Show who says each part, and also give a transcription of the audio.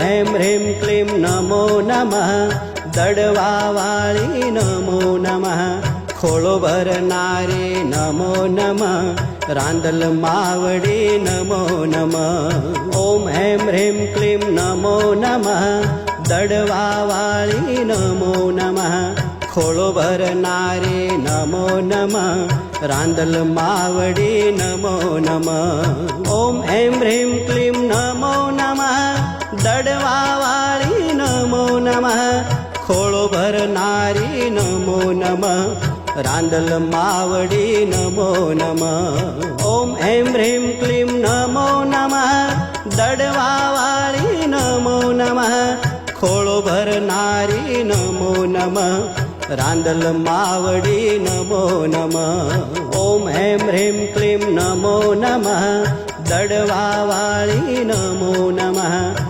Speaker 1: હેમ હ્રીમ ક્લીમ નમો નમઃ. દડવાવાળી નમો નમઃ. ખોળો ભરનારી નમો નમઃ. રાંદલ માવડી નમો નમઃ. ઓમ હેમ હ્રીમ ક્લીમ નમો નમઃ. દડવાવાળી નમો નમઃ. ખોળો ભરનારી નમો નમઃ. રાંદલ માવડી નમો નમઃ. ઓમ હેમ હ્રીમ ક્લીમ નમો दडवावाळी नमो नम खोळो भरणारी नमो नम रांदल मावडी नमो नम. ओम ऐं ह्रीं क्लीं नमो नम दडवावाळी नमो नम खोळो भरणारी नमो नम रांदल मावडी नमो नम. ओम ऐं ह्रीं क्लीं नमो नम दडवावाळी नमो नमः